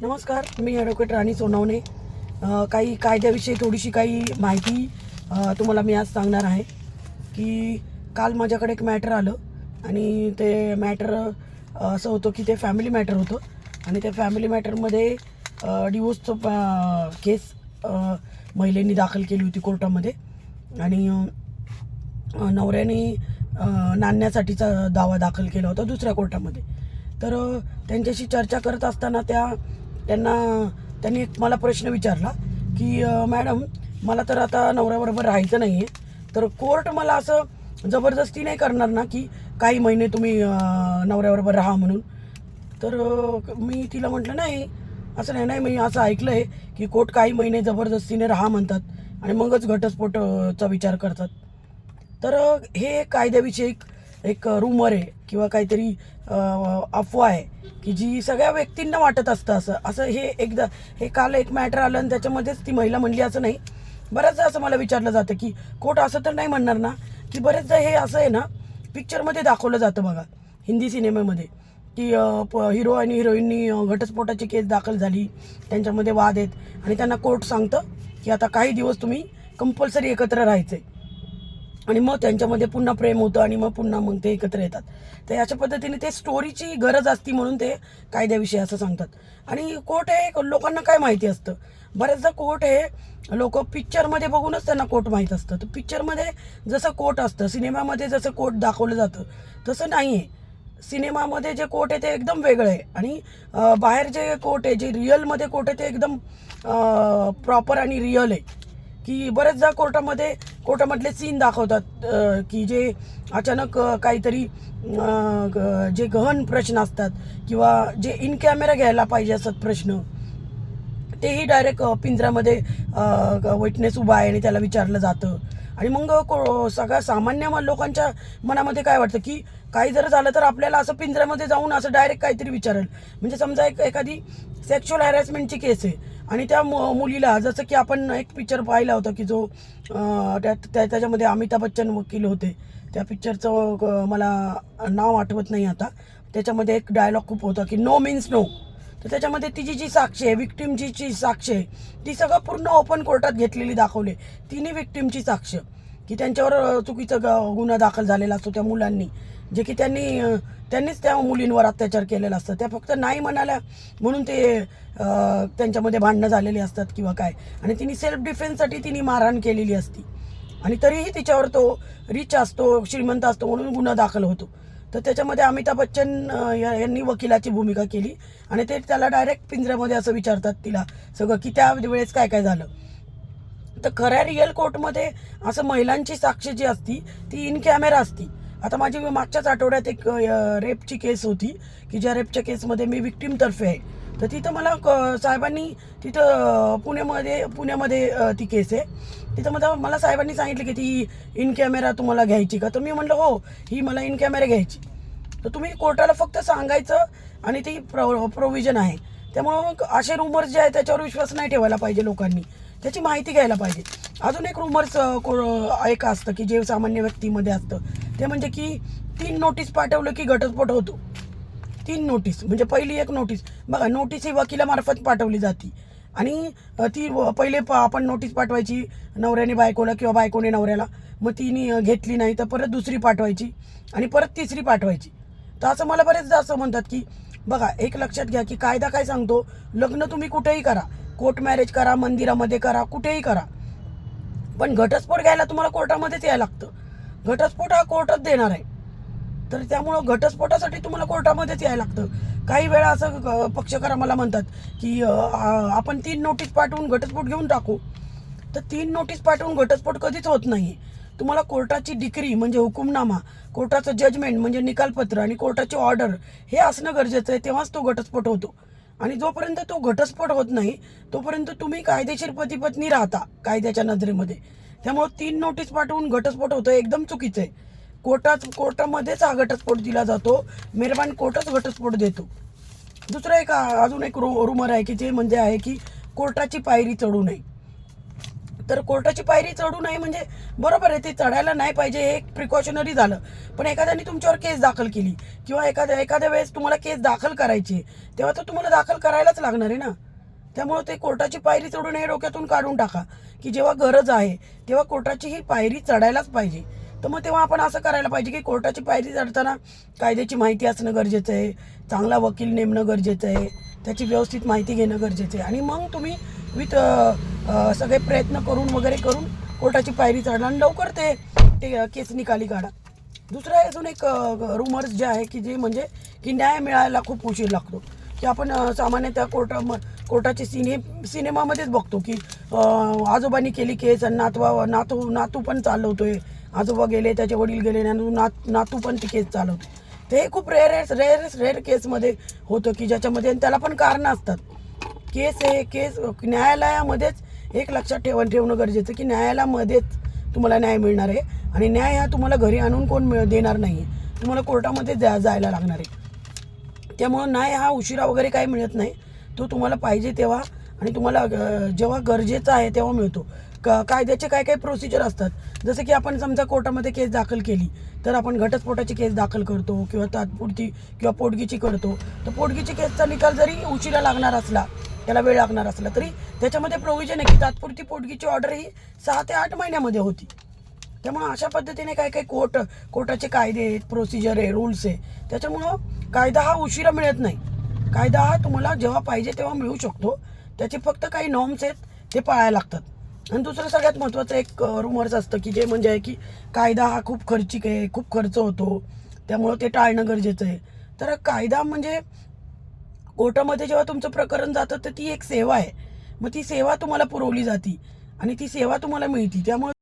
नमस्कार मी ॲडव्होकेट राणी सोनवणे. काही कायद्याविषयी थोडीशी काही माहिती तुम्हाला मी आज सांगणार आहे की काल माझ्याकडे एक मॅटर आलं आणि ते मॅटर असं होतं की ते फॅमिली मॅटर होतं आणि त्या फॅमिली मॅटरमध्ये डिवोर्सचं केस महिलेनी दाखल केली होती कोर्टामध्ये आणि नवऱ्याने नाण्यासाठीचा नाणण्यासाठीचा दावा दाखल केला होता दुसऱ्या कोर्टामध्ये. तर त्यांच्याशी चर्चा करत असताना त्या त्यांना त्यांनी एक मला प्रश्न विचारला की मॅडम मला तर आता नवऱ्याबरोबर राहायचं नाही आहे तर कोर्ट मला असं जबरदस्ती नाही करणार ना की काही महिने तुम्ही नवऱ्याबरोबर राहा म्हणून? तर मी तिला म्हटलं नाही असं नाही नाही मी असं ऐकलं आहे की कोर्ट काही महिने जबरदस्तीने राहा म्हणतात आणि मगच घटस्फोटचा विचार करतात. तर हे कायद्याविषयक एक रुमर आहे किंवा काहीतरी अफवा आहे की जी सगळ्या व्यक्तींना वाटत असतं असं. असं हे एकदा हे काल एक मॅटर आलं आणि त्याच्यामध्येच ती महिला म्हणली असं नाही. बऱ्याचदा असं मला विचारलं जातं की कोर्ट असं तर नाही म्हणणार ना? की बरेचदा हे असं आहे ना पिक्चरमध्ये दाखवलं जातं बघा हिंदी सिनेमामध्ये की हिरो आणि हिरोईननी घटस्फोटाची केस दाखल झाली त्यांच्यामध्ये वाद आहेत आणि त्यांना कोर्ट सांगतं की आता काही दिवस तुम्ही कंपल्सरी एकत्र राहायचं आहे आणि मग त्यांच्यामध्ये पुन्हा प्रेम होतं आणि मग पुन्हा मग ते एकत्र येतात. तर अशा पद्धतीने ते स्टोरीची गरज असती म्हणून ते कायद्याविषयी असं सांगतात. आणि कोर्ट हे लोकांना काय माहिती असतं? बऱ्याचदा कोर्ट हे लोक पिक्चरमध्ये बघूनच त्यांना कोर्ट माहीत असतं. तर पिक्चरमध्ये जसं कोर्ट असतं सिनेमामध्ये जसं कोर्ट दाखवलं जातं तसं नाही आहे सिनेमामध्ये जे कोर्ट आहे ते एकदम वेगळं आहे. आणि बाहेर जे कोर्ट आहे जे रिअलमध्ये कोर्ट आहे ते एकदम प्रॉपर आणि रिअल आहे. की बरेचदा कोर्टामध्ये कोर्टामधले सीन दाखवतात की जे अचानक काहीतरी ग- जे गहन प्रश्न असतात किंवा जे इन कॅमेरा घ्यायला पाहिजे असतात प्रश्न तेही डायरेक्ट पिंजऱ्यामध्ये विटनेस उभा आहे आणि त्याला विचारलं जातं. आणि मग को सगळ्या सामान्य लोकांच्या मनामध्ये काय वाटतं की काही जर झालं तर आपल्याला असं पिंजऱ्यामध्ये जाऊन असं डायरेक्ट काहीतरी विचारेल. म्हणजे समजा एक एखादी सेक्शुअल हॅरॅसमेंटची केस आहे. आणि त्या मु- मुलीला जसं की आपण एक पिक्चर पाहिला होता की जो त्यात त्या त्याच्यामध्ये अमिताभ बच्चन वकील होते. त्या पिक्चरचं मला नाव आठवत नाही आता. त्याच्यामध्ये एक डायलॉग खूप होता की नो मीन्स नो तर त्याच्यामध्ये तिची जी साक्ष आहे विक्टिमची जी साक्ष आहे ती सगळं पूर्ण ओपन कोर्टात घेतलेली दाखवली. तिन्ही विक्टिमची साक्ष. की त्यांच्यावर चुकीचा ग- गुन्हा दाखल झालेला असतो त्या मुलांनी. जे की त्यांनी त्यांनीच त्या मुलींवर अत्याचार केलेला असतं. त्या फक्त नाही म्हणाल्या म्हणून ते त्यांच्यामध्ये भांडणं झालेली असतात किंवा काय. आणि तिने सेल्फ डिफेन्ससाठी तिने मारहाण केलेली असती. आणि तरीही तिच्यावर तो रिच असतो श्रीमंत असतो म्हणून गुन्हा दाखल होतो. तर त्याच्यामध्ये अमिताभ बच्चन या- यांनी वकिलाची भूमिका केली. आणि ते त्याला डायरेक्ट पिंजऱ्यामध्ये असं विचारतात तिला सगळं की त्या वेळेस काय काय झालं? तर खऱ्या रिअल कोर्टमध्ये असं महिलांची साक्ष जी असती ती इन कॅमेरा असती. आता माझी मागच्याच आठवड्यात एक रेपची केस होती की ज्या रेपच्या केसमध्ये मी विक्टीमतर्फे आहे. तर तिथं मला क- साहेबांनी तिथं पुण्यामध्ये पुण्यामध्ये ती केस आहे. तिथं मला मला साहेबांनी सांगितलं की ती इन कॅमेरा तुम्हाला घ्यायची का? तर मी म्हटलं हो ही मला इन कॅमेरा घ्यायची. तर तुम्ही कोर्टाला फक्त सांगायचं आणि ती प्रो प्रोव्हिजन आहे. त्यामुळं असे रुमर्स जे आहेत त्याच्यावर विश्वास नाही ठेवायला पाहिजे लोकांनी. त्याची माहिती घ्यायला पाहिजे. अजून एक रुमर्स एक असतं की जे सामान्य व्यक्तीमध्ये असतं. ते म्हणजे की तीन नोटीस पाठवलं की घटस्फोट होतो. तीन नोटीस म्हणजे पहिली एक नोटीस बघा नोटीस ही वकिलामार्फत पाठवली जाते. आणि ती व- पहिले प- आपण नोटीस पाठवायची नवऱ्याने बायकोला किंवा बायकोने नवऱ्याला. मग तिने घेतली नाही तर परत दुसरी पाठवायची आणि परत तिसरी पाठवायची. तर असं मला बरेचदा असं म्हणतात की बघा एक लक्षात घ्या की कायदा काय सांगतो? लग्न तुम्ही कुठेही करा. कोर्ट मॅरेज करा मंदिरामध्ये करा कुठेही करा. पण घटस्फोट घ्यायला तुम्हाला कोर्टामध्येच यायला लागतं. घटस्फोट हा कोर्टच देणार आहे. तर त्यामुळं घटस्फोटासाठी तुम्हाला कोर्टामध्येच यायला लागतं. काही वेळा असं पक्षकार आम्हाला म्हणतात की आपण तीन नोटीस पाठवून घटस्फोट घेऊन टाकू. तर तीन नोटीस पाठवून घटस्फोट कधीच होत नाही तुम्हाला कोर्टाची डिक्री म्हणजे हुकुमनामा कोर्टाचं जजमेंट म्हणजे निकालपत्र आणि कोर्टाची ऑर्डर हे असणं गरजेचं आहे. तेव्हाच तो घटस्फोट होतो. आणि जोपर्यंत तो घटस्फोट होत नाही तोपर्यंत तुम्ही कायदेशीर पती पत्नी राहता कायद्याच्या नजरेमध्ये. त्यामुळे तीन नोटीस पाठवून घटस्फोट होतो एकदम चुकीचं आहे. कोर्टात कोर्टामध्येच हा घटस्फोट दिला जातो. मेहरबान कोर्टच घटस्फोट देतो. दुसरं एक अजून एक रू रुमर आहे की जे म्हणजे आहे की कोर्टाची पायरी चढू नये. तर कोर्टाची पायरी चढू नये म्हणजे बरोबर आहे ते चढायला नाही पाहिजे हे एक प्रिकॉशनरी झालं. पण एखाद्याने तुमच्यावर केस दाखल केली किंवा एखाद्या एखाद्या वेळेस तुम्हाला केस दाखल करायची तेव्हा तर तुम्हाला दाखल करायलाच लागणार आहे ना. त्यामुळे ते कोर्टाची पायरी चढून हे डोक्यातून काढून टाका. की जेव्हा गरज आहे तेव्हा कोर्टाची ही पायरी चढायलाच पाहिजे. तर मग तेव्हा आपण असं करायला पाहिजे की कोर्टाची पायरी चढताना कायद्याची माहिती असणं गरजेचं आहे चांगला वकील नेमणं गरजेचं आहे त्याची व्यवस्थित माहिती घेणं गरजेचं आहे. आणि मग तुम्ही विथ सगळे प्रयत्न करून वगैरे करून कोर्टाची पायरी चढला आणि लवकर ते ते केस निकाली काढा. दुसरा अजून एक रुमर्स जे आहे की जे म्हणजे की न्याय मिळायला खूप उशीर लागतो. की आपण सामान्यतः कोर्टा कोर्टाचे सिने सिनेमामध्येच बघतो की आजोबांनी केली केस आणि नातवा नातू नातू पण चालवतोय. आजोबा गेले त्याचे वडील गेले आणि नात नातू पण ती केस चालवते ते खूप रेअर रेअर रेअर केसमध्ये होतं की ज्याच्यामध्ये आणि त्याला पण कारणं असतात. केस हे केस न्यायालयामध्येच एक लक्षात ठेवून ठेवणं गरजेचं की न्यायालयामध्येच तुम्हाला न्याय मिळणार आहे आणि न्याय हा तुम्हाला घरी आणून कोण मिळ देणार नाही आहे तुम्हाला कोर्टामध्ये जा जायला लागणार आहे. त्यामुळं न्याय हा उशिरा वगैरे काही मिळत नाही. तो तुम्हाला पाहिजे तेव्हा आणि तुम्हाला जेव्हा गरजेचा आहे तेव्हा मिळतो. क कायद्याचे काय काय प्रोसिजर असतात? जसं की आपण समजा कोर्टामध्ये केस दाखल केली तर आपण घटस्फोटाची केस दाखल करतो किंवा तात्पुरती किंवा पोटगीची करतो. तर पोटगीची केसचा निकाल जरी उशिरा लागणार असला त्याला वेळ लागणार असला तरी त्याच्यामध्ये प्रोव्हिजन आहे की तात्पुरती पोटगीची ऑर्डर ही सहा ते आठ महिन्यामध्ये होती. त्यामुळं अशा पद्धतीने काय काय कोर्ट कोर्टाचे कायदे आहेत प्रोसिजर आहे रूल्स आहे. त्याच्यामुळं कायदा हा उशिरा मिळत नाही. कायदा हा तुम्हाला जेव्हा पाहिजे तेव्हा मिळू शकतो. त्याचे फक्त काही नॉर्म्स आहेत ते पाळायला लागतात. आणि दुसरं सगळ्यात महत्त्वाचं एक रुमर्स असतं की जे म्हणजे आहे की कायदा हा खूप खर्चिक आहे खूप खर्च होतो. त्यामुळं ते टाळणं गरजेचं आहे. तर कायदा म्हणजे कोर्टामध्ये जेव्हा तुमचं प्रकरण जातं तर ती एक सेवा आहे. मग ती सेवा तुम्हाला पुरवली जाते. आणि ती सेवा तुम्हाला मिळते. त्यामुळे